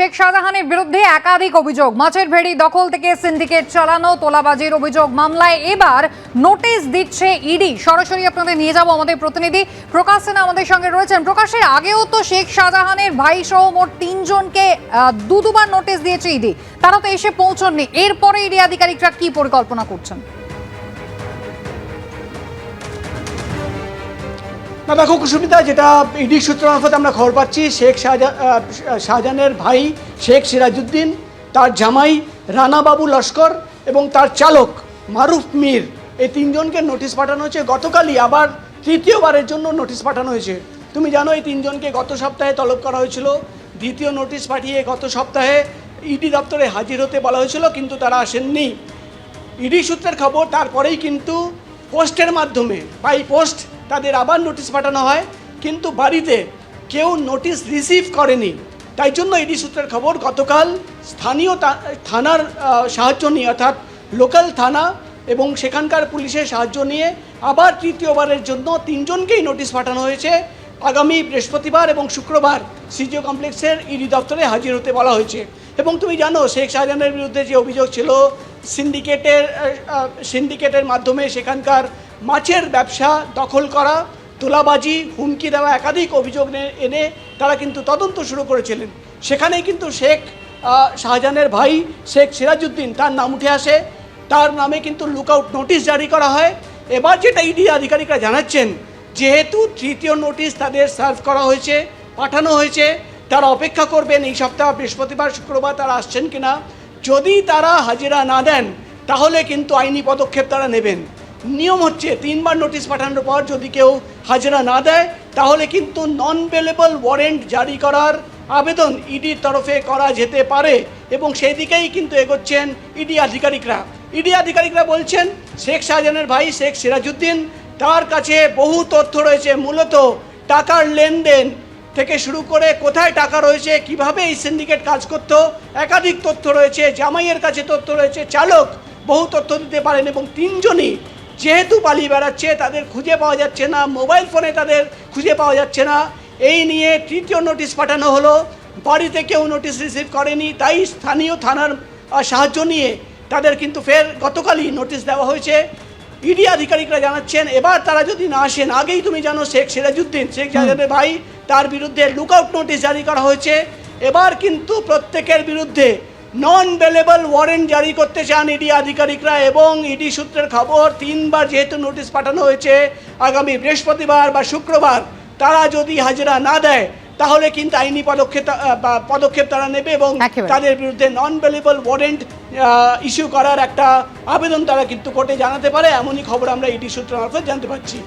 শেখ শাহজাহানের বিরুদ্ধে একাধিক অভিযোগ। মাছের ভেড়ি দখল থেকে সিন্ডিকেট চালানো, তোলাবাজির অভিযোগ মামলায়। এবার নোটিশ দিচ্ছে ইডি। সরাসরি আপনাদের নিয়ে যাব আমাদের প্রতিনিধি প্রকাশ সিনহা আমাদের সঙ্গে রয়েছেন। প্রকাশের আগেও তো শেখ শাহজাহানের ভাই সহ মোট তিনজনকে দু দুবার নোটিশ দিয়েছে ইডি। তারা তো এসে পৌঁছননি। এরপরে ইডি আধিকারিকরা কি পরিকল্পনা করছেন? দেখো কুসুমিতা যেটা ইডি সূত্র মারফত আমরা খবর পাচ্ছি, শেখ শাহজা- শাহজাহানের ভাই শেখ সিরাজউদ্দিন, তার জামাই রানাবাবু লস্কর এবং তার চালক মারুফ মীর, এই তিনজনকে নোটিশ পাঠানো হয়েছে। গতকালই আবার তৃতীয়বারের জন্য নোটিশ পাঠানো হয়েছে। তুমি জানো, এই তিনজনকে গত সপ্তাহে তলব করা হয়েছিল। দ্বিতীয় নোটিশ পাঠিয়ে গত সপ্তাহে ইডি দপ্তরে হাজির হতে বলা হয়েছিল, কিন্তু তারা আসেননি। ইডি সূত্রের খবর, তারপরেই কিন্তু পোস্টের মাধ্যমে, বাই পোস্ট তাদের আবার নোটিশ পাঠানো হয়, কিন্তু বাড়িতে কেউ নোটিশ রিসিভ করেনি। তাই জন্য ইডি সূত্রের খবর গতকাল স্থানীয় থানার সাহায্য নিয়ে, অর্থাৎ লোকাল থানা এবং সেখানকার পুলিশের সাহায্য নিয়ে আবার তৃতীয়বারের জন্য তিনজনকেই নোটিশ পাঠানো হয়েছে। আগামী বৃহস্পতিবার এবং শুক্রবার সিজিও কমপ্লেক্সের ইডি দপ্তরে হাজির হতে বলা হয়েছে। এবং তুমি জানো, শেখ শাহজাহানের বিরুদ্ধে যে অভিযোগ ছিল সিন্ডিকেটের সিন্ডিকেটের মাধ্যমে সেখানকার মাছের ব্যবসা দখল করা, তোলাবাজি, হুমকি দেওয়া একাধিক অভিযোগ এনে তারা কিন্তু তদন্ত শুরু করেছিলেন। সেখানেই কিন্তু শেখ শাহজাহানের ভাই শেখ সিরাজউদ্দিন তার নাম উঠে আসে। তার নামে কিন্তু লুকআউট নোটিশ জারি করা হয়। এবার যেটা ইডি আধিকারিকরা জানাচ্ছেন, যেহেতু তৃতীয় নোটিশ তাদের সার্ভ করা হয়েছে, পাঠানো হয়েছে, তারা অপেক্ষা করবেন এই সপ্তাহ বৃহস্পতিবার, শুক্রবার তারা আসছেন কিনা। যদি তারা হাজিরা না দেন, তাহলে কিন্তু আইনি পদক্ষেপ তারা নেবেন। নিয়ম হচ্ছে তিনবার নোটিশ পাঠানোর পর যদি কেউ হাজিরা না দেয়, তাহলে কিন্তু নন বেলেবল ওয়ারেন্ট জারি করার আবেদন ইডির তরফে করা যেতে পারে এবং সেই দিকেই কিন্তু এগোচ্ছেন ইডি আধিকারিকরা। ইডি আধিকারিকরা বলছেন, শেখ শাহজাহানের ভাই শেখ সিরাজউদ্দিন, তার কাছে বহু তথ্য রয়েছে। মূলত টাকার লেনদেন থেকে শুরু করে কোথায় টাকা রয়েছে, কীভাবে এই সিন্ডিকেট কাজ করতো, একাধিক তথ্য রয়েছে, জামাইয়ের কাছে তথ্য রয়েছে, চালক বহু তথ্য দিতে পারেন এবং তিনজনই যেহেতু পালিয়ে বেড়াচ্ছে তাদের খুঁজে পাওয়া যাচ্ছে না মোবাইল ফোনে তাদের খুঁজে পাওয়া যাচ্ছে না। এই নিয়ে তৃতীয় নোটিশ পাঠানো হলো। বাড়িতে কেউ নোটিশ রিসিভ করেনি তাই স্থানীয় থানার সাহায্য নিয়ে তাদের কিন্তু ফের গতকালই নোটিশ দেওয়া হয়েছে। ইডি আধিকারিকরা জানাচ্ছেন এবার তারা যদি না আসেন আগেই তুমি জানো শেখ সিরাজউদ্দিন শেখ জাহাজের ভাই তার বিরুদ্ধে লুকআউট নোটিশ জারি করা হয়েছে। এবার কিন্তু প্রত্যেকের বিরুদ্ধে নন বেলেবল ওয়ারেন্ট জারি করতে চান ইডি আধিকারিকরা এবং ইডি সূত্রের খবর তিনবার যেহেতু নোটিশ পাঠানো হয়েছে আগামী বৃহস্পতিবার বা শুক্রবার তারা যদি হাজিরা না দেয় তাহলে কিন্তু আইনি পদক্ষেপ পদক্ষেপ তারা নেবে এবং তাদের বিরুদ্ধে নন বেলেবল ওয়ারেন্ট ইস্যু করার একটা আবেদন তারা কিন্তু কোর্টে জানাতে পারে। এমনই খবর আমরা ইডি সূত্র মারফত জানতে পারছি